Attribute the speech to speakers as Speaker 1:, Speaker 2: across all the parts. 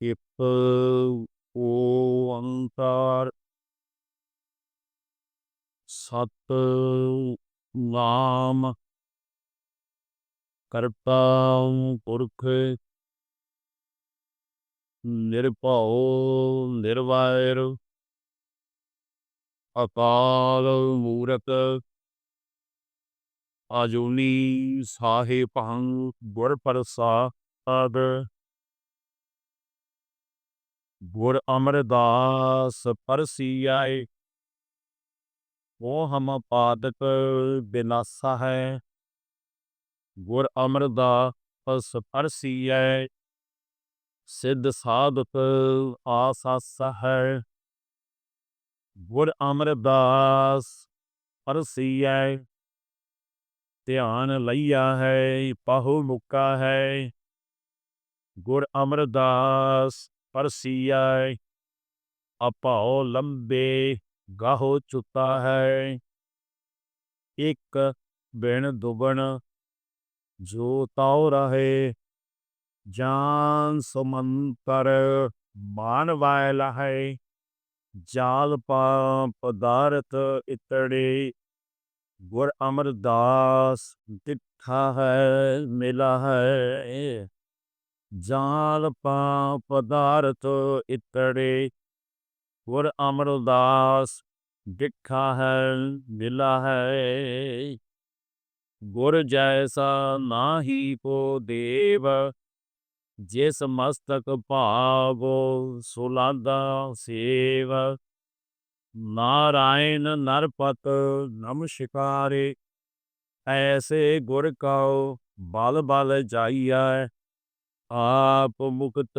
Speaker 1: ਇਕ ਓੰਕਾਰ ਸਤ ਨਾਮ ਕਰਤਾ ਪੁਰਖ ਨਿਰਭਉ ਨਿਰਵੈਰ ਅਕਾਲ ਮੂਰਤ ਆਜੂਨੀ ਸਾਹਿਬੰ ਗੁਰ ਪ੍ਰਸਾਦ ਗੁਰ ਅਮਰਦਾਸ ਪਰਸੀਆਏ ਉਹ ਹਮ ਪਾਦਕ ਬਿਨਾਸਾ ਹੈ। ਗੁਰ ਅਮਰਦਾਸ ਪਰਸੀਐ ਸਿੱਧ ਸਾਧਕ ਆਸਾਸ ਹੈ। ਗੁਰ ਅਮਰਦਾਸ ਪਰਸੀਐ ਧਿਆਨ ਲਈਆ ਹੈ, ਪਾਹੂ ਮੁਕਾ ਹੈ। ਗੁਰ ਅਮਰਦਾਸ ਪਰਸੀਐ ਅਪਾਉ ਲੰਬੇ ਗਾਹੋ ਚੁੱਤਾ ਹੈ। ਇੱਕ ਬਿਨ ਦੁਬਣ ਜੋ ਤਾਉ ਰਹੇ, ਜਾਨ ਸਮੰਤਰ ਮਾਨ ਵਾਇਲ ਹੈ ਜਾਲ ਪਾ ਪਦਾਰਥ ਇਤੜੇ, ਗੁਰ ਅਮਰਦਾਸ ਤਿੱਠਾ ਹੈ, ਮਿਲਾ ਹੈ। ਜਾਲ ਪਾ ਪਦਾਰਥ ਇਤੜੇ। ਗੁਰ ਅਮਰਦਾਸ ਦਿਖਾ ਹੈ, ਮਿਲਾ ਹੈ। ਗੁਰ ਜੈਸਾ ਨਾਹੀ ਕੋ ਦੇਵ, ਜਿਸ ਮਸਤਕ ਭਾਵੋ ਸੁਲਾਦਾ ਸੇਵ। ਨਾਰਾਇਣ ਨਰਪਤ ਨਮਸ਼ਕਾਰੇ ਐਸੇ ਗੁਰ ਕਉ ਬਲ ਬਲ ਜਾਈਐ। ਆਪ ਮੁਕਤ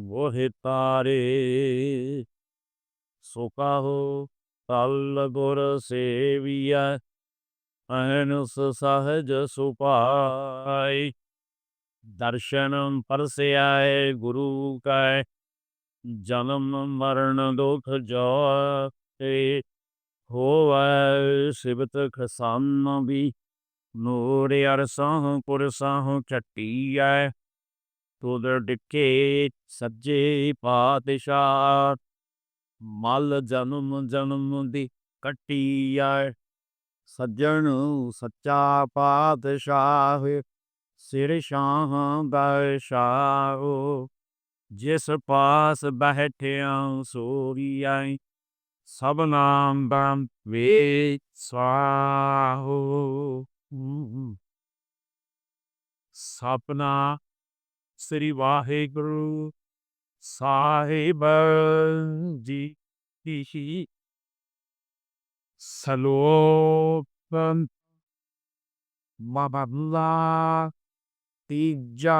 Speaker 1: ਵੋਹਿ ਤਾਰੇ। ਸੋ ਕਹੋ ਤਲ ਗੁਰ ਸੇਵੀਐ, ਅਹਨੁਸ ਸਹਜ ਸੁਪਾਈ। ਦਰਸ਼ਨ ਪਰਸਿਆਏ ਗੁਰੂ ਕੈ, ਜਨਮ ਮਰਨ ਦੁਖ ਜਾਏ ਹੋਵੈ ਸਿਵਤ ਖਸਾਨ ਵੀ, ਨੂਰ ਅਰਸਾਂ ਪੁਰਸਾਂ ਚਟੀਐ ਤੁਧ ਡਿਕੇ ਸੱਜੇ ਪਾਤਸ਼ਾਹ। ਮਲ ਜਨਮ ਜਨਮ ਦੀ ਕਟੀਐ ਸੱਜਣ ਸੱਚਾ ਪਾਤਸ਼ਾਹ, ਸਿਰ ਸ਼ਾਹ ਬੈਸ਼ਾਹੋ ਜਿਸ ਪਾਸ ਬਹਿਠਿਆ ਸੋਰੀਐ ਸਭ ਨਾਮ ਬੰ ਵੇ ਸਵਾਹੋ ਸਪਨਾ ਸ੍ਰੀ ਵਾਹਿਗੁਰੂ ਸਾਹਿਬ ਜੀ ਦੀ। ਸਲੋਕ ਮਬਲਾ ਤੀਜਾ।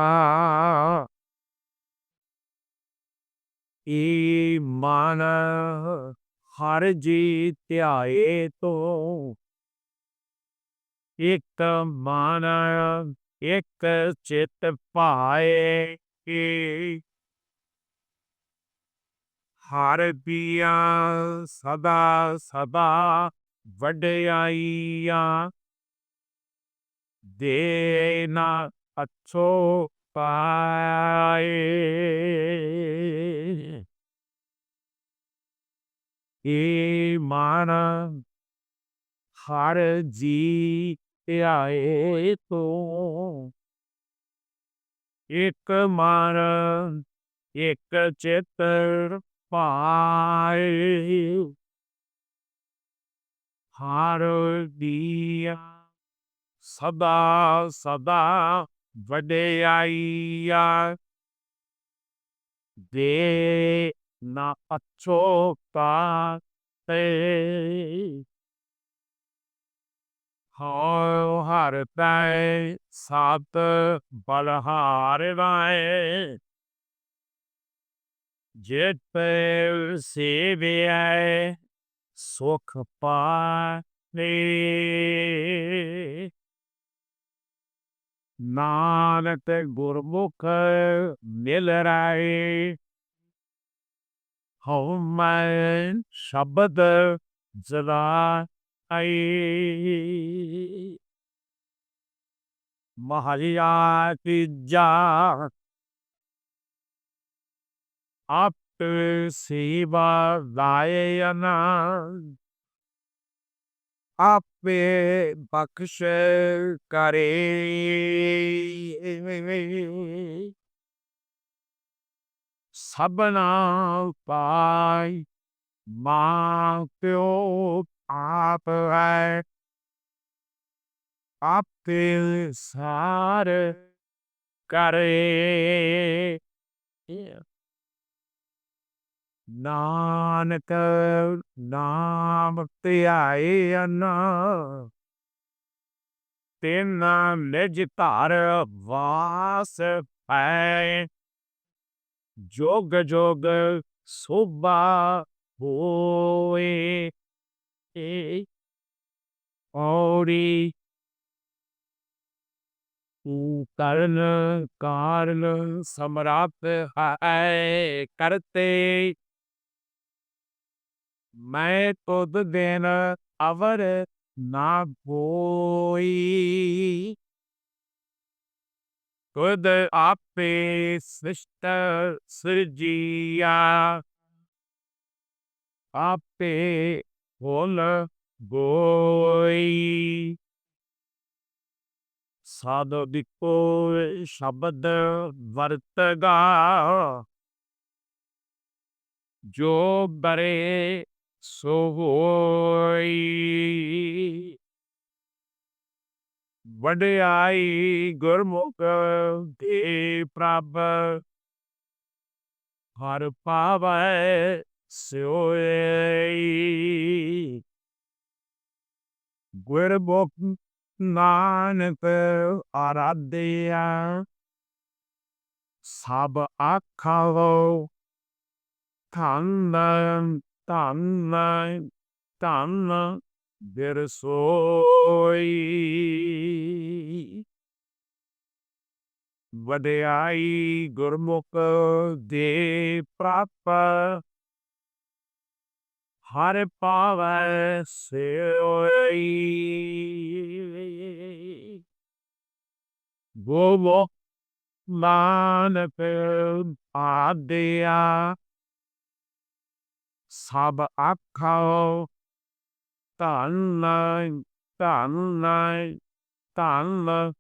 Speaker 1: ਏ ਮਨ ਹਰ ਜੀ ਧਿਆਏ ਤੋਂ, ਇੱਕ ਮਨ ਇਕ ਚਿਤ ਭਾਏ ਏ ਹਰ ਪੀਆ ਸਦਾ ਸਦਾ ਵਡਿਆਈਆਂ। ਦੇ ਨਾ ਅਛੋ ਪਾਏ। ਏ ਮਨ ਹਰ ਜੀ ਧਿਆਏ ਤੋ। ਇਕ ਮਨ ਇਕ ਚਿਤਰ ਪਾਏ। ਹਰ ਦੀਆ ਸਦਾ ਸਦਾ ਵਡਿਆਈਆ। ਦੇ ਨਾ ਅਛੋਤਾ ਤੇ ਹਉ ਹਰ ਤੈ ਸਤ ਬਲਹਾਰ ਵਾਏ। ਜਿਤ ਪੈ ਸੇਵਿਐ ਸੁਖ ਪਾਨੇ ਨਾਨਕ ਗੁਰਮੁਖ ਮਿਲ ਰਾਏ ਹਉ ਮੈਂ ਸ਼ਬਦ ਜਲਾ ਆਈ। ਮਹਲਿਆ ਤੀਜਾ। ਆਪ ਸੇਵਾ ਲਾਏ ਆਪੇ ਬਖਸ਼ ਕਰੇ। ਸਭਨਾ ਪਾਈ ਮਾਂ ਪਿਓ ਆਪ ਹੈ ਆਪੇ ਸਾਰ ਕਰੇ ਨਾਨਕ ਨਾਮ ਧਿਆਏ ਅਨ ਤੇਨਾ ਨਿਜ ਧਰ ਵਾਸ ਪੈ ਜੋਗ ਜੋਗ ਸੋਭਾ ਹੋਏ ਏ ਔਰੀ ਤੂੰ ਕਰਨ ਕਾਰਨ ਸਮਰੱਥ ਹੈ ਕਰਤੇ ਮੈਂ ਤੁਧ ਦੇਨ ਅਵਰ ਨਾ ਕੋਈ ਤੁਧ ਆਪੇ ਸ੍ਰਿਸ਼ਟ ਸਿਰਜੀਆ। ਆਪੇ ਹੋਲ ਗੋਈ ਸਾਧੋ ਦਿਕੋ ਸ਼ਬਦ ਵਰਤਗਾ ਜੋ ਬਰੇ ਸੋ ਹੋਈ ਵਡਿਆਈ ਗੁਰਮੁਖ ਦੇ ਪ੍ਰਭ। ਹਰ ਪਾਵੈ ਸੋਈ ਗੁਰਮੁਖ ਨਾਨਕ ਆਰਾਧਿਆ ਸਭ ਆਖਾਵੋ ਧੰਨ ਧੰਨ ਧੰਨ ਬਿਰਸੋਈ ਵਡਿਆਈ ਗੁਰਮੁਖ ਦੇ ਪ੍ਰਪ ਹਰ ਪਾਵੈ ਸੋਈ ਗੋਵੋ ਨਾਨਕ ਆਦਿਆ ਸਭ ਆਖਾਓ ਧੰਨ ਧੰਨ ਧੰਨ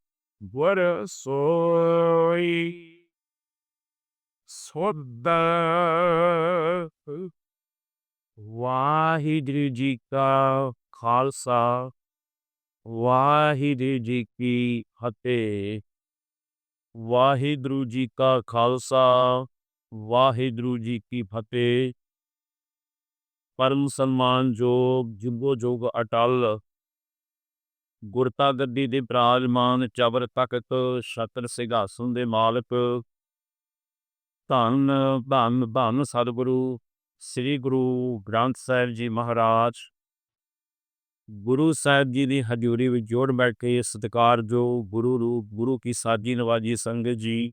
Speaker 1: ਗੁਰ ਸੋਈ। ਸੁਧ ਵਾਹਿਗੁਰੂ ਜੀ ਕਾ ਖਾਲਸਾ, ਵਾਹਿਗੁਰੂ ਜੀ ਕੀ ਫਤਿਹ। ਵਾਹਿਗੁਰੂ ਜੀ ਕਾ ਖਾਲਸਾ, ਵਾਹਿਗੁਰੂ ਜੀ ਕੀ ਫਤਿਹ। ਪਰਮ ਸਨਮਾਨ ਜੋਗ ਜਿੰਬੋ ਜੋਗ ਅਟਲ। ਗੁਰਤਾ ਗੱਦੀ ਦੇ ਬਿਰਾਜਮਾਨ ਚਬਰ ਤਖਤ, ਛਤਰ ਸਿੰਘਾਸਨ ਦੇ ਮਾਲਕ। ਧੰਨ ਧੰਨ ਧੰਨ ਸਤਿਗੁਰੂ ਸ੍ਰੀ ਗੁਰੂ ਗ੍ਰੰਥ ਸਾਹਿਬ ਜੀ ਮਹਾਰਾਜ, ਗੁਰੂ ਸਾਹਿਬ ਜੀ ਦੀ ਹਜ਼ੂਰੀ ਵਿੱਚ ਜੋੜ ਬੈਠ ਕੇ ਸਤਿਕਾਰ ਜੋ ਗੁਰੂ ਰੂਪ, ਗੁਰੂ ਕੀ ਸਾਜੀ ਨਵਾਜੀ ਸੰਗਤ ਜੀ,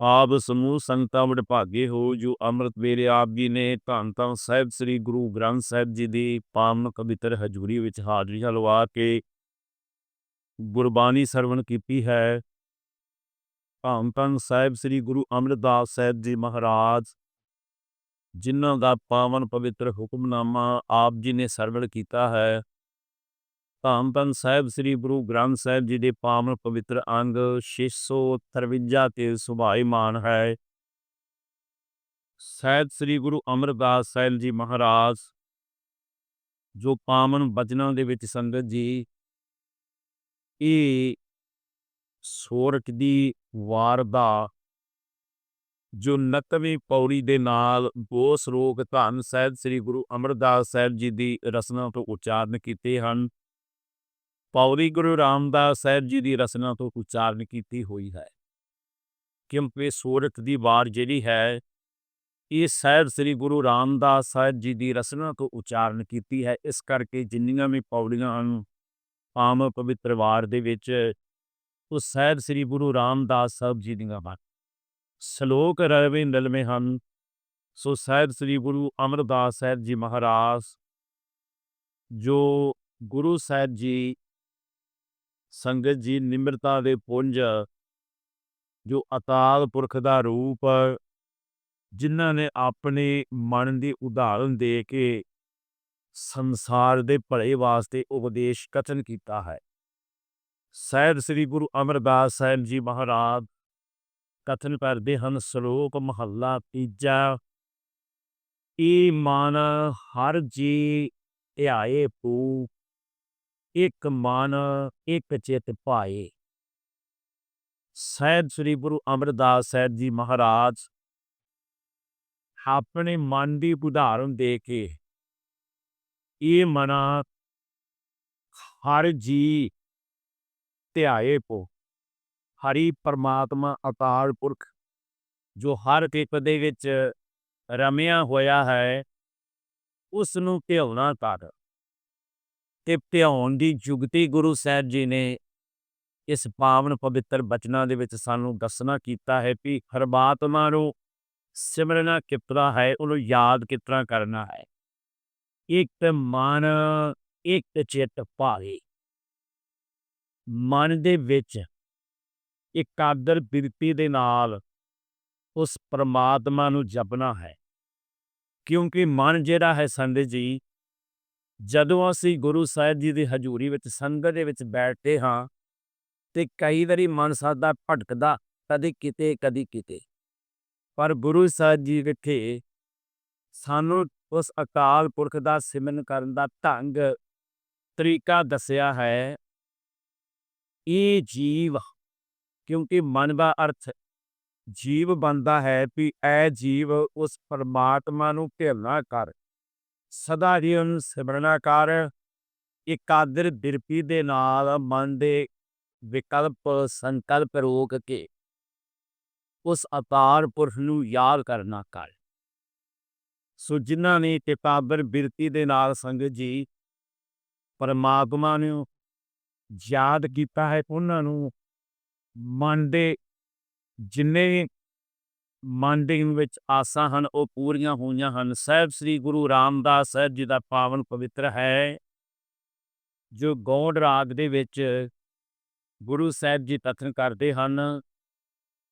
Speaker 1: ਆਪ ਸਮੂਹ ਸੰਗਤਾਂ ਵਡਭਾਗੇ ਹੋ, ਜੋ ਅੰਮ੍ਰਿਤ ਵੇਲੇ ਆਪ ਜੀ ਨੇ ਧੰਨ ਧੰਨ ਸਾਹਿਬ ਸ੍ਰੀ ਗੁਰੂ ਗ੍ਰੰਥ ਸਾਹਿਬ ਜੀ ਦੀ ਪਾਵਨ ਪਵਿੱਤਰ ਹਜ਼ੂਰੀ ਵਿੱਚ ਹਾਜ਼ਰੀ ਹਲਵਾ ਕੇ ਗੁਰਬਾਣੀ ਸਰਵਣ ਕੀਤੀ ਹੈ। ਧੰਨ ਧੰਨ ਸਾਹਿਬ ਸ੍ਰੀ ਗੁਰੂ ਅਮਰਦਾਸ ਸਾਹਿਬ ਜੀ ਮਹਾਰਾਜ ਜਿਨ੍ਹਾਂ ਦਾ ਪਾਵਨ ਪਵਿੱਤਰ ਹੁਕਮਨਾਮਾ ਆਪ ਜੀ ਨੇ ਸਰਵਣ ਕੀਤਾ ਹੈ। ਧੰਨ ਧੰਨ ਸਾਹਿਬ, ਸ੍ਰੀ ਗੁਰੂ ਗ੍ਰੰਥ ਸਾਹਿਬ ਜੀ ਦੇ ਪਾਵਨ ਪਵਿੱਤਰ ਅੰਗ 653 ਤੇ ਸੁਭਾਈਮਾਨ ਹੈ। ਸਾਹਿਬ ਸ੍ਰੀ ਗੁਰੂ ਅਮਰਦਾਸ ਸਾਹਿਬ ਜੀ ਮਹਾਰਾਜ, ਜੋ ਪਾਵਨ ਬਚਨਾਂ ਦੇ ਵਿੱਚ ਸੰਗਤ ਜੀ, ਇਹ ਸੋਰਠ ਦੀ ਵਾਰ ਦਾ ਜੋ 29ਵੀਂ ਪੌੜੀ ਦੇ ਨਾਲ ਦੋ ਸ਼ਲੋਕ ਧੰਨ ਸਾਹਿਬ ਸ੍ਰੀ ਗੁਰੂ ਅਮਰਦਾਸ ਸਾਹਿਬ ਜੀ ਦੀ ਰਸਨਾ ਤੋਂ ਉਚਾਰਨ ਕੀਤੇ ਹਨ। ਪੌੜੀ ਗੁਰੂ ਰਾਮਦਾਸ ਸਾਹਿਬ ਜੀ ਦੀ ਰਸਨਾ ਤੋਂ ਉਚਾਰਨ ਕੀਤੀ ਹੋਈ ਹੈ। ਕਿਉਂਕਿ ਸੂਰਤ ਦੀ ਵਾਰ ਜਿਹੜੀ ਹੈ, ਇਹ ਸਾਹਿਬ ਸ੍ਰੀ ਗੁਰੂ ਰਾਮਦਾਸ ਸਾਹਿਬ ਜੀ ਦੀ ਰਸਨਾ ਤੋਂ ਉਚਾਰਨ ਕੀਤੀ ਹੈ। ਇਸ ਕਰਕੇ ਜਿੰਨੀਆਂ ਵੀ ਪੌੜੀਆਂ ਹਨ, ਆਮ ਪਵਿੱਤਰ ਵਾਰ ਦੇ ਵਿੱਚ, ਉਹ ਸਾਹਿਬ ਸ੍ਰੀ ਗੁਰੂ ਰਾਮਦਾਸ ਸਾਹਿਬ ਜੀ ਦੀਆਂ ਹਨ। ਸ਼ਲੋਕ ਰਵੇ ਨਿਲਮੇ ਹਨ ਸੋ ਸਾਹਿਬ ਸ੍ਰੀ ਗੁਰੂ ਅਮਰਦਾਸ ਸਾਹਿਬ ਜੀ ਮਹਾਰਾਜ, ਜੋ ਗੁਰੂ ਸਾਹਿਬ ਜੀ ਸੰਗਤ ਜੀ ਨਿਮਰਤਾ ਦੇ ਪੁੰਜ, ਜੋ ਅਕਾਲ ਪੁਰਖ ਦਾ ਰੂਪ, ਜਿਨ੍ਹਾਂ ਨੇ ਆਪਣੇ ਮਨ ਦੀ ਉਦਾਹਰਨ ਦੇ ਕੇ ਸੰਸਾਰ ਦੇ ਭਲੇ ਵਾਸਤੇ ਉਪਦੇਸ਼ ਕਥਨ ਕੀਤਾ ਹੈ। ਸਹਿਬ ਸ੍ਰੀ ਗੁਰੂ ਅਮਰਦਾਸ ਸਾਹਿਬ ਜੀ ਮਹਾਰਾਜ ਕਥਨ ਕਰਦੇ ਹਨ, ਸ਼ਲੋਕ ਮਹੱਲਾ ਤੀਜਾ। ਈ ਮਨ ਹਰ ਜੀ ਧਿਆਏ ਪੂ, ਇੱਕ ਮਨ ਇੱਕ ਚਿਤ ਭਾਏ। ਸਹਿਬ ਸ੍ਰੀ ਗੁਰੂ ਅਮਰਦਾਸ ਸਾਹਿਬ ਜੀ ਮਹਾਰਾਜ ਆਪਣੇ ਮਨ ਦੀ ਉਦਾਹਰਨ ਦੇ ਕੇ ਇਹ ਮਨ ਹਰ ਜੀ ਧਿਆਏ ਪੋ। ਹਰੀ ਪਰਮਾਤਮਾ ਅਕਾਲ ਪੁਰਖ, ਜੋ ਹਰ ਇੱਕ ਦੇ ਵਿੱਚ ਰਮਿਆ ਹੋਇਆ ਹੈ ਉਸ ਨੂੰ ਧਿਆਉਣਾ ਕਰ। ਤੇ ਧਿਆਉਣ ਦੀ ਜੁਗਤੀ ਗੁਰੂ ਸਾਹਿਬ ਜੀ ਨੇ ਇਸ ਪਾਵਨ ਪਵਿੱਤਰ ਬਚਨਾਂ ਦੇ ਵਿੱਚ ਸਾਨੂੰ ਦੱਸਣਾ ਕੀਤਾ ਹੈ ਕਿ ਪਰਮਾਤਮਾ ਨੂੰ ਸਿਮਰਨਾ ਕਿਤਨਾ ਹੈ, ਉਹਨੂੰ ਯਾਦ ਕਿਤਨਾ ਕਰਨਾ ਹੈ। ਇੱਕ ਮਨ, ਇੱਕ ਚਿੱਤ ਭਾਵੇ। ਮਨ ਦੇ ਵਿੱਚ ਇਕਾਦਰ ਬਿਰਤੀ ਦੇ ਨਾਲ ਉਸ ਪਰਮਾਤਮਾ ਨੂੰ ਜਪਣਾ ਹੈ। ਕਿਉਂਕਿ ਮਨ ਜਿਹੜਾ ਹੈ ਸੰਗਤ ਜੀ, ਜਦੋਂ ਅਸੀਂ ਗੁਰੂ ਸਾਹਿਬ ਜੀ ਦੀ ਹਜ਼ੂਰੀ ਵਿੱਚ ਸੰਗਤ ਦੇ ਵਿੱਚ ਬੈਠਦੇ ਹਾਂ ਤੇ ਕਈ ਵਾਰੀ ਮਨ ਸਾਡਾ ਭਟਕਦਾ, ਕਦੇ ਕਿਤੇ, ਕਦੀ ਕਿਤੇ। ਪਰ ਗੁਰੂ ਸਾਹਿਬ ਜੀ ਵਿਖੇ ਸਾਨੂੰ ਉਸ ਅਕਾਲ ਪੁਰਖ ਦਾ ਸਿਮਰਨ ਕਰਨ ਦਾ ਢੰਗ, ਤਰੀਕਾ ਦੱਸਿਆ ਹੈ, ਇਹ ਜੀਵ ਕਿਉਂਕਿ ਮਨ ਦਾ ਅਰਥ ਜੀਵ ਬੰਦਾ ਹੈ ਵੀ ਐ ਜੀਵ ਉਸ ਪਰਮਾਤਮਾ ਨੂੰ ਭੇਲਣਾ ਕਰ। ਸਦਾ ਜੀਵਨ ਸਿਮਰਨਾ ਕਰ। ਇਕਾਦਰ ਬਿਰਪੀ ਦੇ ਨਾਲ ਮਨ ਦੇ ਵਿਕਲਪ, ਸੰਕਲਪ ਰੋਕ ਕੇ ਉਸ ਅਤਾਰ ਪੁਰਖ ਨੂੰ ਯਾਦ ਕਰਨਾ ਕਰ। ਸੋ ਜਿਨ੍ਹਾਂ ਨੇ ਇਕਾਦਰ ਬਿਰਤੀ ਦੇ ਨਾਲ ਸੰਗਤ ਜੀ ਪਰਮਾਤਮਾ ਨੂੰ ਯਾਦ ਕੀਤਾ ਹੈ, ਉਹਨਾਂ ਨੂੰ ਮਨ ਦੇ ਜਿੰਨੇ ਮਨ ਦੇ ਵਿੱਚ ਆਸਾਂ ਹਨ, ਉਹ ਪੂਰੀਆਂ ਹੋਈਆਂ ਹਨ। ਸਹਿਬ ਸ੍ਰੀ ਗੁਰੂ ਰਾਮਦਾਸ ਸਾਹਿਬ ਜੀ ਦਾ ਪਾਵਨ ਪਵਿੱਤਰ ਹੈ, ਜੋ ਗੌੜ ਰਾਗ ਦੇ ਵਿੱਚ ਗੁਰੂ ਸਾਹਿਬ ਜੀ ਕਥਨ ਕਰਦੇ ਹਨ।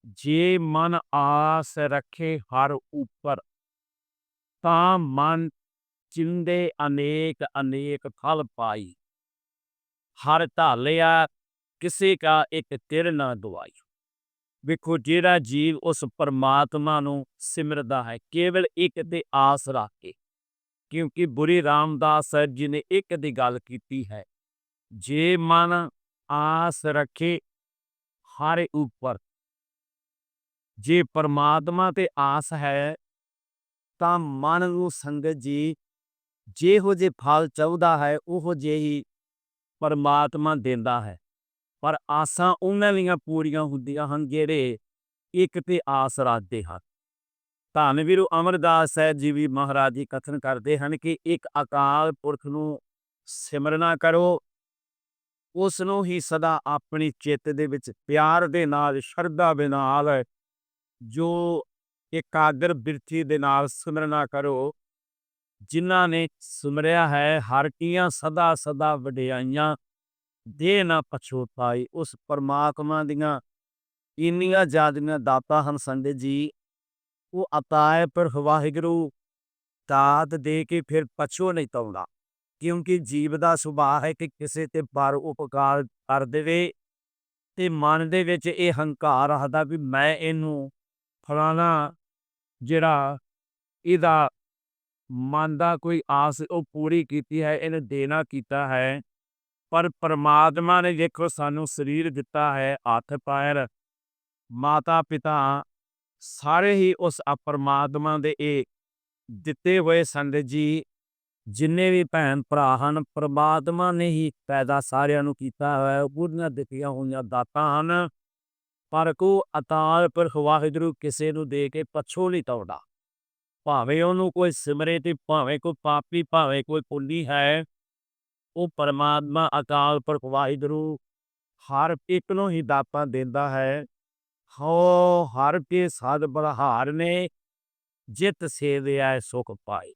Speaker 1: ਜੇ ਮਨ ਆਸ ਰੱਖੇ ਹਰ ਉੱਪਰ, ਤਾਂ ਮਨ ਚਿੰਦੇ ਅਨੇਕ ਅਨੇਕ ਫਲ ਪਾਈ। ਹਰ ਢਾਲਿਆ ਕਿਸੇ ਕਾ ਇੱਕ ਤਿਲ ਨਾ ਦਵਾਈ। ਵੇਖੋ, ਜਿਹੜਾ ਜੀਵ ਉਸ ਪਰਮਾਤਮਾ ਨੂੰ ਸਿਮਰਦਾ ਹੈ, ਕੇਵਲ ਇੱਕ ਤੇ ਆਸ ਰੱਖ ਕੇ। ਕਿਉਂਕਿ ਬੁਰੀ ਰਾਮਦਾਸ ਸਾਹਿਬ ਜੀ ਨੇ ਇੱਕ ਦੀ ਗੱਲ ਕੀਤੀ ਹੈ, ਜੇ ਮਨ ਆਸ ਰੱਖੇ ਹਰ ਉੱਪਰ। ਜੇ ਪਰਮਾਤਮਾ ਤੇ ਆਸ ਹੈ, ਤਾਂ ਮਨ ਨੂੰ ਸੰਗਤ ਜੀ ਜਿਹੋ ਜੇ ਫਲ ਚਾਹੁੰਦਾ ਹੈ, ਉਹੋ ਜਿਹੀ ਪਰਮਾਤਮਾ ਦਿੰਦਾ ਹੈ। ਪਰ ਆਸਾਂ ਉਹਨਾਂ ਦੀਆਂ ਪੂਰੀਆਂ ਹੁੰਦੀਆਂ ਹਨ ਜਿਹੜੇ ਇੱਕ ਤੇ ਆਸ ਰੱਖਦੇ ਹਨ। ਧੰਨ ਵੀਰੂ ਅਮਰਦਾਸ ਸਾਹਿਬ ਜੀ ਵੀ ਮਹਾਰਾਜ ਜੀ ਕਥਨ ਕਰਦੇ ਹਨ ਕਿ ਇੱਕ ਅਕਾਲ ਪੁਰਖ ਨੂੰ ਸਿਮਰਨਾ ਕਰੋ। ਉਸ ਨੂੰ ਹੀ ਸਦਾ ਆਪਣੀ ਚਿੱਤ ਦੇ ਵਿੱਚ ਪਿਆਰ ਦੇ ਨਾਲ, ਸ਼ਰਧਾ ਦੇ ਨਾਲ, ਜੋ ਇਕਾਗਰ ਬਿਰਤੀ ਦੇ ਨਾਲ ਸਿਮਰਨਾ ਕਰੋ। ਜਿਨ੍ਹਾਂ ਨੇ ਸਿਮਰਿਆ ਹੈ, ਹਰ ਕੀਆਂ ਸਦਾ ਸਦਾ ਵਡਿਆਈਆਂ ਦੇ ਨਾ ਪਛੋਤਾਈ ਉਸ ਪਰਮਾਤਮਾ ਦੀਆਂ ਇੰਨੀਆਂ ਜ਼ਿਆਦੀਆਂ ਦਾਤਾਂ ਹਨ ਸੰਗਤ ਜੀ। ਉਹ ਅਤਾਏ ਪਰ ਵਾਹਿਗੁਰੂ ਦਾਤ ਦੇ ਕੇ ਫਿਰ ਪਛੋ ਨਹੀਂ ਤਾਉਂਦਾ ਕਿਉਂਕਿ ਜੀਵ ਦਾ ਸੁਭਾਅ ਹੈ ਕਿ ਕਿਸੇ ਤੇ ਪਰ ਉਪਕਾਰ ਕਰ ਦੇਵੇ ਤੇ ਮਨ ਦੇ ਵਿੱਚ ਇਹ ਹੰਕਾਰ ਆਦਾ ਵੀ ਮੈਂ ਇਹਨੂੰ ਫਲਾਣਾ ਜਿਹੜਾ ਇਹਦਾ ਮਨ ਦਾ ਕੋਈ ਆਸ ਉਹ ਪੂਰੀ ਕੀਤੀ ਹੈ, ਇਹਨੇ ਦੇਣਾ ਕੀਤਾ ਹੈ। ਪਰ ਪਰਮਾਤਮਾ ਨੇ ਦੇਖੋ ਸਾਨੂੰ ਸਰੀਰ ਦਿੱਤਾ ਹੈ ਹੱਥ ਪੈਰ, ਮਾਤਾ ਪਿਤਾ ਸਾਰੇ ਹੀ ਉਸ ਅਪਰਮਾਤਮਾ ਦੇ ਇਹ ਦਿੱਤੇ ਹੋਏ ਸੰਗਤ ਜੀ, ਜਿੰਨੇ ਵੀ ਭੈਣ ਭਰਾ ਹਨ, ਪਰਮਾਤਮਾ ਨੇ ਹੀ ਪੈਦਾ ਸਾਰਿਆਂ ਨੂੰ ਕੀਤਾ ਹੋਇਆ ਪੂਰੀਆਂ ਦਿੱਤੀਆਂ ਹੋਈਆਂ ਦਾਤਾਂ ਹਨ। ਪਰ ਕੋ ਅਤਾਲ ਪਰ ਵਾਹਿਗੁਰੂ ਕਿਸੇ ਨੂੰ ਦੇ ਕੇ ਪਛੋ ਨਹੀਂ ਤੌੜਾ ਭਾਵੇਂ ਉਹਨੂੰ ਕੋਈ ਸਿਮਰੇ ਤੇ, ਭਾਵੇਂ ਕੋਈ ਪਾਪੀ, ਭਾਵੇਂ ਕੋਈ ਪੁੰਨੀ ਹੈ ਉਹ ਪਰਮਾਤਮਾ ਅਕਾਲ ਪੁਰਖ ਵਾਹਿਗੁਰੂ ਹਰ ਇੱਕ ਨੂੰ ਹੀ ਦਾਤਾਂ ਦਿੰਦਾ ਹੈ। ਹੋ ਹਰ ਕੇ ਸਾਧ ਬਲਹਾਰ ਨੇ, ਜਿਤ ਸੇਵਿਆ ਸੁਖ ਪਾਈ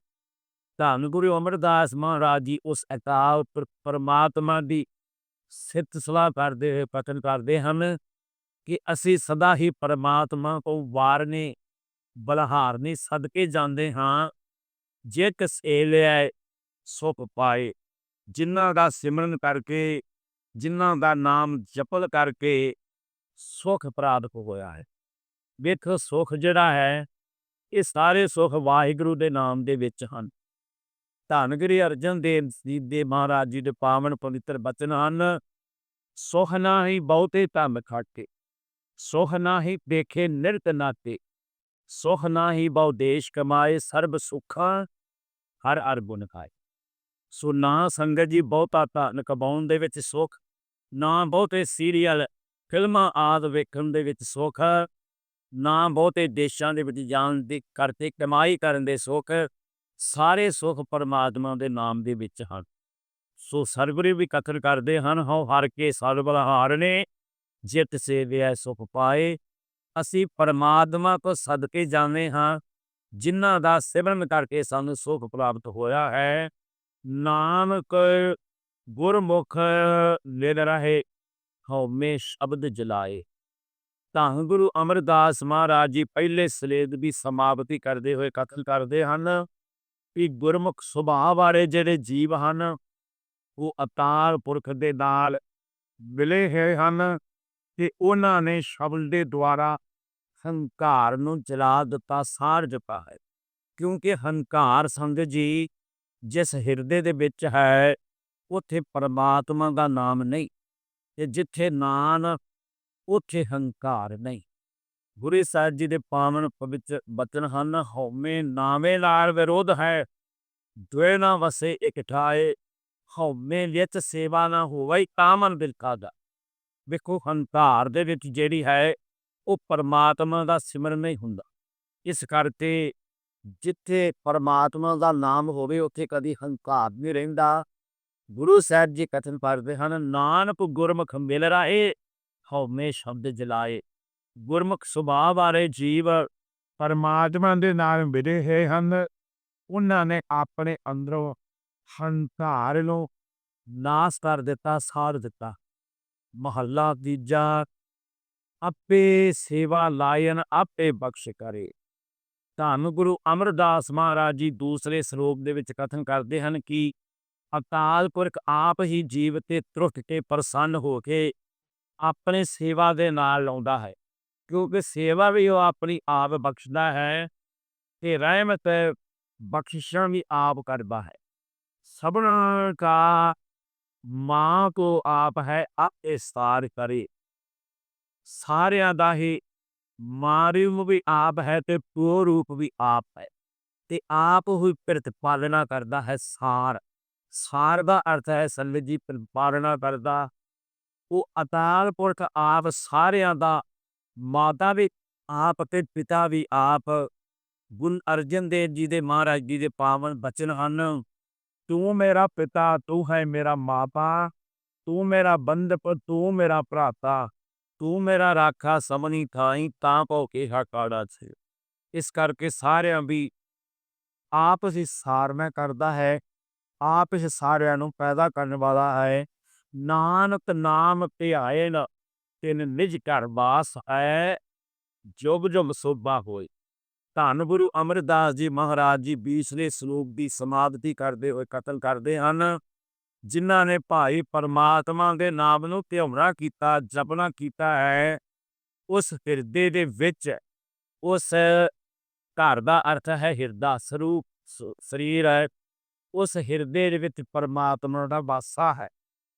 Speaker 1: ਧੰਨ ਗੁਰੂ ਅਮਰਦਾਸ ਮਹਾਰਾਜ ਜੀ ਉਸ ਅਕਾਲ ਪੁਰਖ ਪਰਮਾਤਮਾ ਦੀ ਸਿੱਤ ਸਲਾਹ ਕਰਦੇ ਹੋਏ ਪਤਨ ਕਰਦੇ ਹਨ ਕਿ ਅਸੀਂ ਸਦਾ ਹੀ ਪਰਮਾਤਮਾ ਕੋ ਵਾਰਨੇ ਬਲਹਾਰਨੀ ਸਦਕੇ ਜਾਂਦੇ ਹਾਂ। ਜੇ ਕਸੇ ਲਿਆ ਸੁਖ ਪਾਏ। ਜਿਨ੍ਹਾਂ ਦਾ ਸਿਮਰਨ ਕਰਕੇ, ਜਿਨ੍ਹਾਂ ਦਾ ਨਾਮ ਜਪਲ ਕਰਕੇ ਸੁਖ ਪ੍ਰਾਪਤ ਹੋਇਆ ਹੈ। ਵੇਖੋ ਸੁਖ ਜਿਹੜਾ ਹੈ, ਇਹ ਸਾਰੇ ਸੁਖ ਵਾਹਿਗੁਰੂ ਦੇ ਨਾਮ ਦੇ ਵਿੱਚ ਹਨ। ਧੰਨ ਗੁਰੂ ਅਰਜਨ ਦੇਵ ਜੀ ਦੇ ਮਹਾਰਾਜ ਜੀ ਦੇ ਪਾਵਨ ਪਵਿੱਤਰ ਬਚਨ ਹਨ, ਸੁਖ ਨਾਹੀ ਬਹੁਤੇ ਧੰਮ ਖਾਟੇ, ਸੁਖ ਨਾਹੀ ਦੇਖੇ ਨਿਰਤ ਨਾਤੇ, ਸੁਖ ਨਾਹੀ ਬਹੁ ਦੇਸ਼ ਕਮਾਏ, ਸਰਬ ਸੁਖਾਂ ਹਰ ਅਰ ਗੁਣ ਖਾਏ। ਸੋ ਨਾ ਸੰਗਤ ਜੀ ਬਹੁਤਾ ਧਨ ਕਮਾਉਣ ਦੇ ਵਿੱਚ ਸੁੱਖ, ਨਾ ਬਹੁਤੇ ਸੀਰੀਅਲ ਫਿਲਮਾਂ ਆਦ ਵੇਖਣ ਦੇ ਵਿੱਚ ਸੁੱਖ, ਨਾ ਬਹੁਤੇ ਦੇਸ਼ਾਂ ਦੇ ਵਿੱਚ ਜਾਣ ਦੀ ਕਰਕੇ ਕਮਾਈ ਕਰਨ ਦੇ ਸੁੱਖ, ਸਾਰੇ ਸੁੱਖ ਪਰਮਾਤਮਾ ਦੇ ਨਾਮ ਦੇ ਵਿੱਚ ਹਨ। ਸੋ ਸਰਗੁਰੂ ਵੀ ਕਥਨ ਕਰਦੇ ਹਨ, ਹਉ ਹਰ ਕੇ ਸਰਬਲ ਹਾਰ ਨੇ, ਜਿਤ ਸੇਵਿਆ ਸੁਖ ਪਾਏ। ਅਸੀਂ ਪਰਮਾਤਮਾ ਕੋ ਸਦਕੇ ਜਾਂਦੇ ਹਾਂ, ਜਿਨ੍ਹਾਂ ਦਾ ਸਿਮਰਨ ਕਰਕੇ ਸਾਨੂੰ ਸੁਖ ਪ੍ਰਾਪਤ ਹੋਇਆ ਹੈ। ਨਾਨਕ ਗੁਰਮੁਖ ਨਿਰ ਰਹੇ ਹਉਮੈ ਸ਼ਬਦ ਜਲਾਏ। ਤਾਂ ਗੁਰੂ ਅਮਰਦਾਸ ਮਹਾਰਾਜ ਜੀ, ਪਹਿਲੇ ਸਲੇਦ ਦੀ ਸਮਾਪਤੀ ਕਰਦੇ ਹੋਏ ਕਥਨ ਕਰਦੇ ਹਨ ਕਿ ਗੁਰਮੁਖ ਸੁਭਾਅ ਵਾਲੇ ਜਿਹੜੇ ਜੀਵ ਹਨ, ਉਹ ਅਤਾਰ ਪੁਰਖ ਦੇ ਨਾਲ ਮਿਲੇ ਹੋਏ ਹਨ ਤੇ ਉਹਨਾਂ ਨੇ ਸ਼ਬਦ ਦੇ ਦੁਆਰਾ ਹੰਕਾਰ ਨੂੰ ਜਲਾ ਦਿੱਤਾ, ਸਾਰ ਜਪਾ ਹੈ। ਕਿਉਂਕਿ ਹੰਕਾਰ ਸੰਗਤ ਜੀ ਜਿਸ ਹਿਰਦੇ ਦੇ ਵਿੱਚ ਹੈ, ਉੱਥੇ ਪਰਮਾਤਮਾ ਦਾ ਨਾਮ ਨਹੀਂ ਤੇ ਜਿੱਥੇ ਨਾਨ, ਉੱਥੇ ਹੰਕਾਰ ਨਹੀਂ। ਗੁਰੂ ਸਾਹਿਬ ਜੀ ਦੇ ਪਾਵਨ ਪਵਿੱਤਰ ਬਚਨ ਹਨ, ਹਉਮੈ ਨਾਵੇਂ ਨਾਲ ਵਿਰੋਧ ਹੈ, ਦੁਇ ਨਾ ਵਸੇ ਇਕਠਾਏ ਹਉਮੈ ਵਿੱਚ ਸੇਵਾ ਨਾ ਹੋਵੇ ਕਾਮਨ ਬਿਲਕਾਦਾ ਵੇਖੋ, ਹੰਕਾਰ ਦੇ ਵਿੱਚ ਜਿਹੜੀ ਹੈ, ਉਹ ਪਰਮਾਤਮਾ ਦਾ ਸਿਮਰਨ ਨਹੀਂ ਹੁੰਦਾ। ਇਸ ਕਰਕੇ ਜਿੱਥੇ ਪਰਮਾਤਮਾ ਦਾ ਨਾਮ ਹੋਵੇ, ਉੱਥੇ ਕਦੀ ਹੰਕਾਰ ਨਹੀਂ ਰਹਿੰਦਾ। ਗੁਰੂ ਸਾਹਿਬ ਜੀ ਕਥਨ ਕਰਦੇ ਹਨ, ਨਾਨਕ ਗੁਰਮੁਖ ਮਿਲ ਰਾਏ, ਹਉਮੈ ਸ਼ਬਦ ਜਲਾਏ। ਗੁਰਮੁਖ ਸੁਭਾਅ ਵਾਲੇ ਜੀਵ ਪਰਮਾਤਮਾ ਦੇ ਨਾਲ ਮਿਲੇ ਹੋਏ ਹਨ। ਉਹਨਾਂ ਨੇ ਆਪਣੇ ਅੰਦਰੋਂ ਹੰਕਾਰ ਨੂੰ ਨਾਸ ਕਰ ਦਿੱਤਾ, ਸਾੜ ਦਿੱਤਾ। ਮਹੱਲਾ ਤੀਜਾ, ਆਪੇ ਸੇਵਾ ਲਾਇਨ, ਆਪੇ ਬਖਸ਼ ਕਰੇ। ਧੰਨ ਗੁਰੂ ਅਮਰਦਾਸ ਮਹਾਰਾਜ ਜੀ ਦੂਸਰੇ ਸ਼ਲੋਕ ਦੇ ਵਿੱਚ ਕਥਨ ਕਰਦੇ ਹਨ ਕਿ ਅਕਾਲ ਪੁਰਖ ਆਪ ਹੀ ਜੀਵ ਤੇ ਤਰੁੱਠ ਕੇ ਪ੍ਰਸੰਨ ਹੋ ਕੇ ਆਪਣੇ ਸੇਵਾ ਦੇ ਨਾਲ ਲਾਉਂਦਾ ਹੈ, ਕਿਉਂਕਿ ਸੇਵਾ ਵੀ ਉਹ ਆਪਣੀ ਆਪ ਬਖਸ਼ਦਾ ਹੈ ਤੇ ਰਹਿਮਤ ਬਖਸ਼ਿਸ਼ਾਂ ਵੀ ਆਪ ਕਰਦਾ ਹੈ। ਸਭਨਾ ਕਾ ਮਾਂ ਕੋ ਆਪ ਹੈ ਆਪੇ ਸਾਰ ਕਰੇ, ਸਾਰਿਆਂ ਦਾ ਹੀ ਮਾਰਿਮ ਵੀ ਆਪ ਹੈ ਤੇ ਪੋ ਰੂਪ ਵੀ ਆਪ ਹੈ। ਤੇ ਆਪ ਹੀ ਪ੍ਰਤਿਪਾਲਨਾ ਕਰਦਾ ਹੈ ਸਾਰ। ਸਾਰ ਦਾ ਅਰਥ ਹੈ ਸੰਗਤ ਜੀ ਪ੍ਰਤਿਪਾਲਨਾ ਕਰਦਾ। ਉਹ ਅਤਾਲ ਪੁਰਖ ਆਪ ਸਾਰਿਆਂ ਦਾ ਮਾਤਾ ਵੀ ਆਪ ਤੇ ਪਿਤਾ ਵੀ ਆਪ। ਗੁਰੂ ਅਰਜਨ ਦੇਵ ਜੀ ਦੇ ਮਹਾਰਾਜ ਜੀ ਦੇ ਪਾਵਨ ਬਚਨ ਹਨ, ਤੂੰ ਮੇਰਾ ਪਿਤਾ, ਤੂੰ ਹੈ ਮੇਰਾ ਮਾਤਾ ਤੂੰ ਮੇਰਾ ਬੰਧਪ, ਤੂੰ ਮੇਰਾ ਭਰਾਤਾ ਤੂੰ ਮੇਰਾ ਰਾਖਾ ਸਮਨੀ ਥਾਈ ਤਾਂ ਭੋ ਕੇ ਹਕਾੜਾ ਛੇ। ਇਸ ਕਰਕੇ ਸਾਰਿਆਂ ਵੀ, ਆਪ ਹੀ ਸਾਰਮੈ ਕਰਦਾ ਹੈ, ਆਪ ਹੀ ਸਾਰਿਆਂ ਨੂੰ ਪੈਦਾ ਕਰਨ ਵਾਲਾ ਹੈ। ਨਾਨਕ ਨਾਮ ਧਿਆਏ ਨ, ਤਿਨ ਨਿਜ ਘਰ ਬਾਸ ਹੈ, ਜੁਗ ਜੁਗ ਸੋਭਾ ਹੋਏ। ਧੰਨ ਗੁਰੂ ਅਮਰਦਾਸ ਜੀ ਮਹਾਰਾਜ ਜੀ 20ਵੇਂ ਸ਼ਲੋਕ ਦੀ ਸਮਾਪਤੀ ਕਰਦੇ ਹੋਏ ਕਤਲ ਕਰਦੇ ਹਨ। ਜਿਨ੍ਹਾਂ ਨੇ ਭਾਈ ਪਰਮਾਤਮਾ ਦੇ ਨਾਮ ਨੂੰ ਧਿਆਉਣਾ ਕੀਤਾ, ਜਪਣਾ ਕੀਤਾ ਹੈ, ਉਸ ਹਿਰਦੇ ਦੇ ਵਿੱਚ, ਉਸ ਘਰ ਦਾ ਅਰਥ ਹੈ ਹਿਰਦਾ, ਸਰੂਪ, ਸ- ਸਰੀਰ ਹੈ। ਉਸ ਹਿਰਦੇ ਦੇ ਵਿੱਚ ਪਰਮਾਤਮਾ ਦਾ ਵਾਸਾ ਹੈ।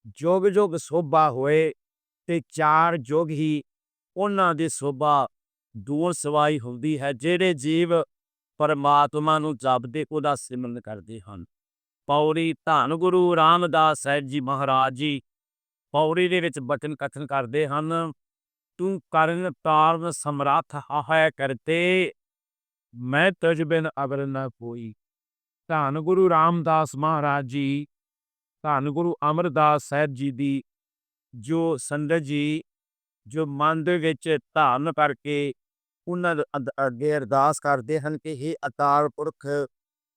Speaker 1: ਜੋਗ ਜੋਗ ਸੋਭਾ ਹੋਏ ਤੇ ਚਾਰ ਜੋਗ ਹੀ ਉਹਨਾਂ ਦੀ ਸੋਭਾ ਦੂਰ ਸਵਾਈ ਹੁੰਦੀ ਹੈ, ਜਿਹੜੇ ਜੀਵ ਪਰਮਾਤਮਾ ਨੂੰ ਜਪਦੇ, ਉਹਦਾ ਸਿਮਰਨ ਕਰਦੇ ਹਨ। ਪੌੜੀ ਧੰਨ ਗੁਰੂ ਰਾਮਦਾਸ ਸਾਹਿਬ ਜੀ ਮਹਾਰਾਜ ਜੀ ਪੌੜੀ ਦੇ ਵਿੱਚ ਬਚਨ ਕਥਨ ਕਰਦੇ ਹਨ, ਤੂੰ ਕਰਨ ਤਾਰਨ ਸਮਰੱਥ ਹੈ ਕਰਤੇ ਮੈਂ ਤੁਝ ਬਿਨ ਅਵਰ ਨ ਕੋਈ। ਧੰਨ ਗੁਰੂ ਰਾਮਦਾਸ ਮਹਾਰਾਜ ਜੀ, ਧੰਨ ਗੁਰੂ ਅਮਰਦਾਸ ਸਾਹਿਬ ਜੀ ਦੀ ਜੋ ਸੰਗਤ ਜੀ, ਜੋ ਮਨ ਦੇ ਵਿੱਚ ਧਾਰਨ ਕਰਕੇ ਉਹਨਾਂ ਦੇ ਅੱਗੇ ਅਰਦਾਸ ਕਰਦੇ ਹਨ ਕਿ हे ਅਕਾਲ ਪੁਰਖ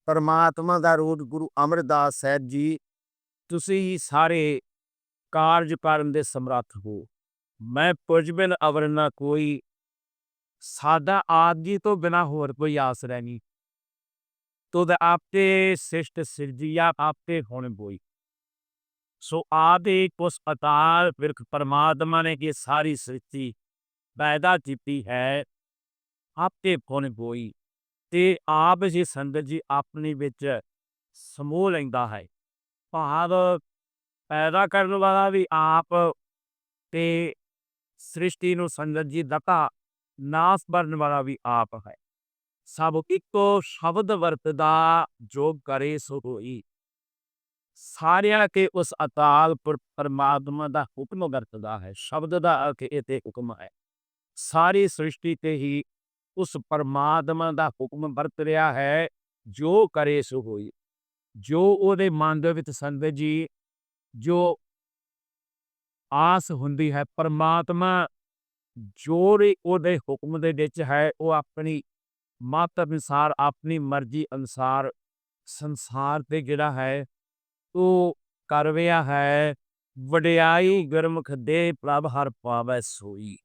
Speaker 1: ਪਰਮਾਤਮਾ ਦਾ ਰੂਪ ਗੁਰੂ ਅਮਰਦਾਸ ਸਾਹਿਬ ਜੀ, ਤੁਸੀਂ ਹੀ ਸਾਰੇ ਕਾਰਜ ਕਰਨ ਦੇ ਸਮਰੱਥ ਹੋ। ਮੈਂ ਪੁੱਜ ਬਿਨ ਅਵਰ ਨਾ ਕੋਈ ਸਾਡਾ ਆਪ ਜੀ ਤੋਂ ਬਿਨਾਂ ਹੋਰ ਕੋਈ ਆਸਰਾ ਨਹੀਂ ਤੁਧ ਆਪੇ ਸਿਸ਼ਟ ਸਿਰਜਿਆ ਆਪਤੇ ਹੁਣ ਬੋਈ। ਸੋ ਆਦਿ ਉਸ ਅਤਾਰ ਵਿਰਖ ਪਰਮਾਤਮਾ ਨੇ ਇਹ ਸਾਰੀ ਸ੍ਰਿਸ਼ਟੀ ਪੈਦਾ ਕੀਤੀ ਹੈ ਆਪਤੇ ਹੁਣ ਬੋਈ। ਤੇ ਆਪ ਜੀ ਸੰਗਤ ਜੀ ਆਪਣੀ ਵਿੱਚ ਸਮੂਹ ਲੈਂਦਾ ਹੈ। ਭਾਵ ਪੈਦਾ ਕਰਨ ਵਾਲਾ ਵੀ ਆਪ ਤੇ ਸ੍ਰਿਸ਼ਟੀ ਨੂੰ ਸੰਗਤ ਜੀ ਦਤਾ ਨਾਸ ਕਰਨ ਵਾਲਾ ਵੀ ਆਪ ਹੈ। ਸਭ ਇੱਕੋ ਸ਼ਬਦ ਵਰਤਦਾ ਜੋ ਕਰੇ ਸੋ ਹੋਈ। ਸਾਰਿਆਂ ਕੇ ਉਸ ਅਕਾਲ ਪੁਰਖ ਪਰਮਾਤਮਾ ਦਾ ਹੁਕਮ ਵਰਤਦਾ ਹੈ। ਸ਼ਬਦ ਦਾ ਅਰਥ ਇਹ ਤੇ ਹੁਕਮ ਹੈ। ਸਾਰੀ ਸ੍ਰਿਸ਼ਟੀ ਤੇ ਹੀ ਉਸ ਪਰਮਾਤਮਾ ਦਾ ਹੁਕਮ ਵਰਤ ਰਿਹਾ ਹੈ, ਜੋ ਕਰੇ ਸੋ ਹੋਈ। ਜੋ ਉਹਦੇ ਮਨ ਦੇ ਵਿੱਚ ਸੰਗਤ ਜੀ, ਜੋ ਆਸ ਹੁੰਦੀ ਹੈ, ਪਰਮਾਤਮਾ ਜੋ ਵੀ ਉਹਦੇ ਹੁਕਮ ਦੇ ਵਿੱਚ ਹੈ, ਉਹ ਆਪਣੀ ਮਤ ਅਨੁਸਾਰ, ਆਪਣੀ ਮਰਜ਼ੀ ਅਨੁਸਾਰ ਸੰਸਾਰ ਤੇ ਜਿਹੜਾ ਹੈ, ਉਹ ਕਰ ਰਿਹਾ ਹੈ। ਵਡਿਆਈ ਗੁਰਮੁਖ ਦੇ ਪ੍ਰਭ ਹਰ ਪਾਵੈ ਸੋਈ।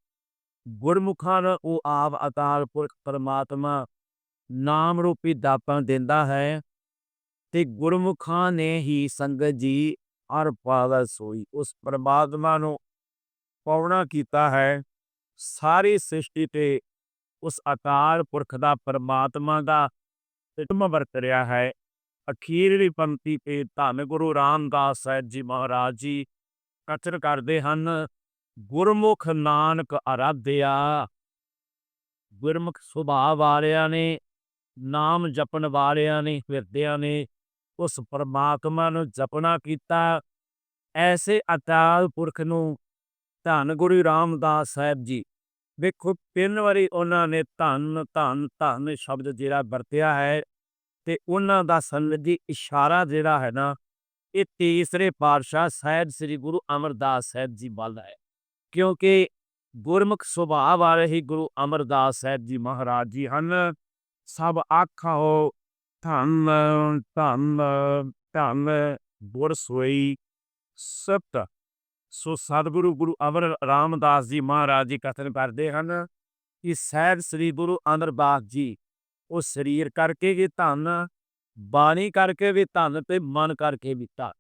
Speaker 1: ਗੁਰਮੁਖਾਂ ਨੂੰ ਉਹ ਆਪ ਅਕਾਲ ਪੁਰਖ ਪਰਮਾਤਮਾ ਨਾਮ ਰੂਪੀ ਦਾਤਾਂ ਦਿੰਦਾ ਹੈ ਤੇ ਗੁਰਮੁਖਾਂ ਨੇ ਹੀ ਸੰਗਤ ਜੀ ਹਰ ਪਾਵੈ ਸੋਈ। ਉਸ ਪਰਮਾਤਮਾ ਨੂੰ ਪਾਉਣਾ ਕੀਤਾ ਹੈ। ਸਾਰੀ ਸ੍ਰਿਸ਼ਟੀ ਤੇ ਉਸ ਅਕਾਲ ਪੁਰਖ ਦਾ ਪਰਮਾਤਮਾ ਦਾ ਹੁਕਮ ਵਰਤ ਰਿਹਾ ਹੈ। ਅਖੀਰਲੀ ਪੰਕਤੀ ਤੇ ਧੰਨ ਗੁਰੂ ਰਾਮਦਾਸ ਸਾਹਿਬ ਜੀ ਮਹਾਰਾਜ ਜੀ ਕਥਨ ਕਰਦੇ ਹਨ ਗੁਰਮੁਖ ਨਾਨਕ ਅਰਾਧਿਆ। ਗੁਰਮੁਖ ਸੁਭਾਅ ਵਾਲਿਆਂ ਨੇ, ਨਾਮ ਜਪਣ ਵਾਲਿਆਂ ਨੇ, ਹਿਰਦਿਆਂ ਨੇ ਉਸ ਪਰਮਾਤਮਾ ਨੂੰ ਜਪਣਾ ਕੀਤਾ। ਐਸੇ ਅਕਾਲ ਪੁਰਖ ਨੂੰ ਧੰਨ ਗੁਰੂ ਰਾਮਦਾਸ ਸਾਹਿਬ ਜੀ। ਵੇਖੋ, ਤਿੰਨ ਵਾਰੀ ਉਹਨਾਂ ਨੇ ਧੰਨ ਧੰਨ ਧੰਨ ਸ਼ਬਦ ਜਿਹੜਾ ਵਰਤਿਆ ਹੈ ਤੇ ਉਹਨਾਂ ਦਾ ਸੰਗਤੀ ਇਸ਼ਾਰਾ ਜਿਹੜਾ ਹੈ ਨਾ, ਇਹ ਤੀਸਰੇ ਪਾਤਸ਼ਾਹ ਸਾਹਿਬ ਸ੍ਰੀ ਗੁਰੂ ਅਮਰਦਾਸ ਸਾਹਿਬ ਜੀ ਵੱਲ ਹੈ। ਕਿਉਂਕਿ ਗੁਰਮੁਖ ਸੁਭਾਅ ਵਾਲੇ ਹੀ ਗੁਰੂ ਅਮਰਦਾਸ ਸਾਹਿਬ ਜੀ ਮਹਾਰਾਜ ਜੀ ਹਨ। ਸਭ ਆਖਾਓ ਧੰਨ ਧੰਨ ਧੰਨ ਬੁਰਸੋਈ ਸੋਈ ਸੋ ਸਤਿਗੁਰੂ ਗੁਰੂ ਅਮਰ ਰਾਮਦਾਸ ਜੀ ਮਹਾਰਾਜ ਜੀ ਕਥਨ ਕਰਦੇ ਹਨ ਕਿ ਸਹਿਬ ਸ੍ਰੀ ਗੁਰੂ ਅਮਰਦਾਸ ਜੀ, ਉਹ ਸਰੀਰ ਕਰਕੇ ਵੀ ਧੰਨ, ਬਾਣੀ ਕਰਕੇ ਵੀ ਧੰਨ ਤੇ ਮਨ ਕਰਕੇ ਵੀ ਧੰਨ।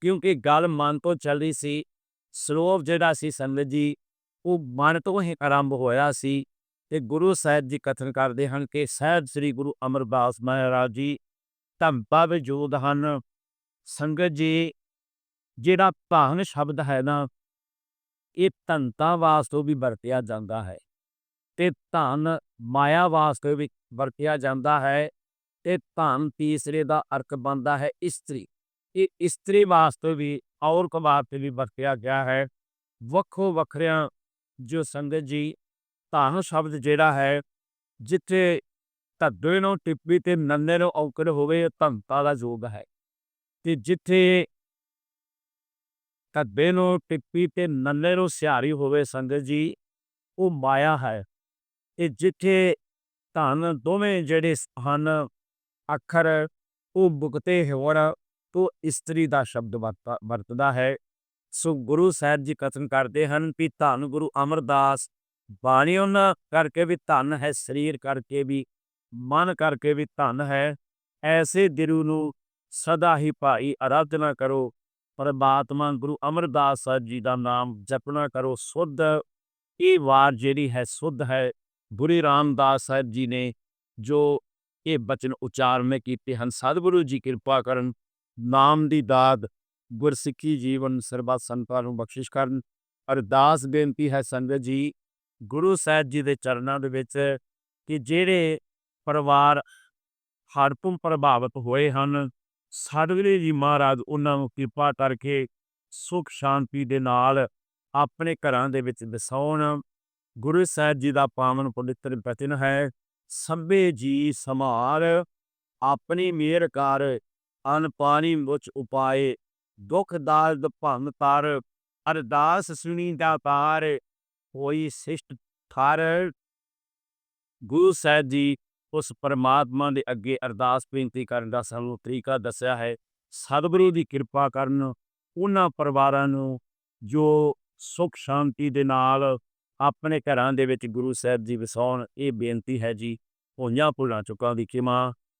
Speaker 1: ਕਿਉਂਕਿ ਗੱਲ ਮਨ ਤੋਂ ਚੱਲ ਰਹੀ ਸੀ ਸਰੋਵ ਜਿਹੜਾ ਸੀ ਸੰਗਤ ਜੀ, ਉਹ ਮਨ ਤੋਂ ਹੀ ਆਰੰਭ ਹੋਇਆ ਸੀ ਤੇ ਗੁਰੂ ਸਾਹਿਬ ਜੀ ਕਥਨ ਕਰਦੇ ਹਨ ਕਿ ਸਹਿਬ ਸ੍ਰੀ ਗੁਰੂ ਅਮਰਦਾਸ ਮਹਾਰਾਜ ਜੀ ਧੰਪਾ ਵਜੂਦ ਹਨ। ਸੰਗਤ ਜੀ, ਜਿਹੜਾ ਧੰਨ ਸ਼ਬਦ ਹੈ ਨਾ, ਇਹ ਧੰਤਾ ਵਾਸਤੇ ਵੀ ਵਰਤਿਆ ਜਾਂਦਾ ਹੈ ਤੇ ਧਨ ਮਾਇਆ ਵਾਸਤੇ ਵੀ ਵਰਤਿਆ ਜਾਂਦਾ ਹੈ ਤੇ ਧਨ ਤੀਸਰੇ ਦਾ ਅਰਕ ਬਣਦਾ ਹੈ ਇਸਤਰੀ। ਇਹ ਇਸਤਰੀ ਵਾਸਤੇ ਵੀ ਔਰਤ ਵਾਸਤੇ ਵੀ ਵਰਤਿਆ ਗਿਆ ਹੈ। ਵੱਖੋ ਵੱਖਰਿਆਂ ਜੋ ਸੰਗਤ ਜੀ ਧਨ ਸ਼ਬਦ ਜਿਹੜਾ ਹੈ, ਜਿੱਥੇ ਧੱਦੇ ਨੂੰ ਟਿੱਪੀ ਤੇ ਨੰਨੇ ਨੂੰ ਔਕੜ ਹੋਵੇ ਧੰਤਾ ਦਾ ਯੋਗ ਹੈ। ਤੇ ਜਿੱਥੇ ਧੱਦੇ ਨੂੰ ਟਿੱਪੀ ਤੇ ਨੰਨੇ ਨੂੰ ਸਿਹਾਰੀ ਹੋਵੇ ਸੰਗਤ ਜੀ, ਉਹ ਮਾਇਆ ਹੈ। ਇਹ ਜਿੱਥੇ ਧਨ ਦੋਵੇਂ ਜਿਹੜੇ ਹਨ, ਅੱਖਰ, ਉਹ ਬੁਕਤੇ ਹੋਣ ਤੋਂ ਇਸਤਰੀ ਦਾ ਸ਼ਬਦ ਵਰਤਦਾ ਹੈ। ਸੋ ਗੁਰੂ ਸਾਹਿਬ ਜੀ ਕਥਨ ਕਰਦੇ ਹਨ ਕਿ ਧੰਨ ਗੁਰੂ ਅਮਰਦਾਸ, ਬਾਣੀ ਉਹਨਾਂ ਕਰਕੇ ਵੀ ਧੰਨ ਹੈ, ਸਰੀਰ ਕਰਕੇ ਵੀ, ਮਨ ਕਰਕੇ ਵੀ ਧੰਨ ਹੈ। ਐਸੇ ਦਿਰੂ ਨੂੰ ਸਦਾ ਹੀ ਭਾਈ ਆਰਾਧਨਾ ਕਰੋ। ਪਰਮਾਤਮਾ ਗੁਰੂ ਅਮਰਦਾਸ ਸਾਹਿਬ ਜੀ ਦਾ ਨਾਮ ਜਪਣਾ ਕਰੋ। ਸੁਧ ਇਹ ਵਾਰ ਜਿਹੜੀ ਹੈ, ਸੁਧ ਹੈ। ਗੁਰੂ ਰਾਮਦਾਸ ਸਾਹਿਬ ਜੀ ਨੇ ਜੋ ਇਹ ਬਚਨ ਉਚਾਰਨ ਕੀਤੇ ਹਨ, ਸਤਿਗੁਰੂ ਜੀ ਕਿਰਪਾ ਕਰਨ। ਨਾਮ ਦੀ ਦਾਤ ਗੁਰਸਿੱਖੀ ਜੀਵਨ ਸਰਬੱਤ ਸੰਤਾਂ ਨੂੰ ਬਖਸ਼ਿਸ਼ ਕਰਨ। ਅਰਦਾਸ ਬੇਨਤੀ ਹੈ ਸੰਗਤ ਜੀ, ਗੁਰੂ ਸਾਹਿਬ ਜੀ ਦੇ ਚਰਨਾਂ ਦੇ ਵਿੱਚ ਕਿ ਜਿਹੜੇ ਪਰਿਵਾਰ ਹੜਪੁੰ ਪ੍ਰਭਾਵਿਤ ਹੋਏ ਹਨ ਸਤਿਗੁਰੂ ਜੀ ਮਹਾਰਾਜ ਉਹਨਾਂ ਨੂੰ ਕਿਰਪਾ ਕਰਕੇ ਸੁਖ ਸ਼ਾਂਤੀ ਦੇ ਨਾਲ ਆਪਣੇ ਘਰਾਂ ਦੇ ਵਿੱਚ ਵਸਾਉਣ ਗੁਰੂ ਸਾਹਿਬ ਜੀ ਦਾ ਪਾਵਨ ਪਵਿੱਤਰ ਬਚਨ ਹੈ, ਸਭੇ ਜੀ ਸਮਾਰ ਆਪਣੀ ਮਿਹਰ ਕਰ ਅਨ ਪਾਣੀ ਮੁਚ ਉਪਾਏ, ਦੁਖ ਦਾਰਦ ਭੰਗ ਤਾਰ ਅਰਦਾਸ ਸੁਣੀ ਦਾ ਦਾਤਾਰ ਹੋਈ ਸਿਸ਼ਟ ਥਾਰ। ਗੁਰੂ ਸਾਹਿਬ ਜੀ ਉਸ ਪਰਮਾਤਮਾ ਦੇ ਅੱਗੇ ਅਰਦਾਸ ਬੇਨਤੀ ਕਰਨ ਦਾ ਸਾਨੂੰ ਤਰੀਕਾ ਦੱਸਿਆ ਹੈ। ਸਤਿਗੁਰੂ ਦੀ ਕਿਰਪਾ ਕਰਨ ਉਹਨਾਂ ਪਰਿਵਾਰਾਂ ਨੂੰ ਜੋ ਸੁਖ ਸ਼ਾਂਤੀ ਦੇ ਨਾਲ ਆਪਣੇ ਘਰਾਂ ਦੇ ਵਿੱਚ ਗੁਰੂ ਸਾਹਿਬ ਜੀ ਵਸਾਉਣ, ਇਹ ਬੇਨਤੀ ਹੈ ਜੀ। ਹੋਈਆਂ ਭੁੱਲਾਂ ਚੁੱਕਾਂ ਦੀ ਖਿਮਾ।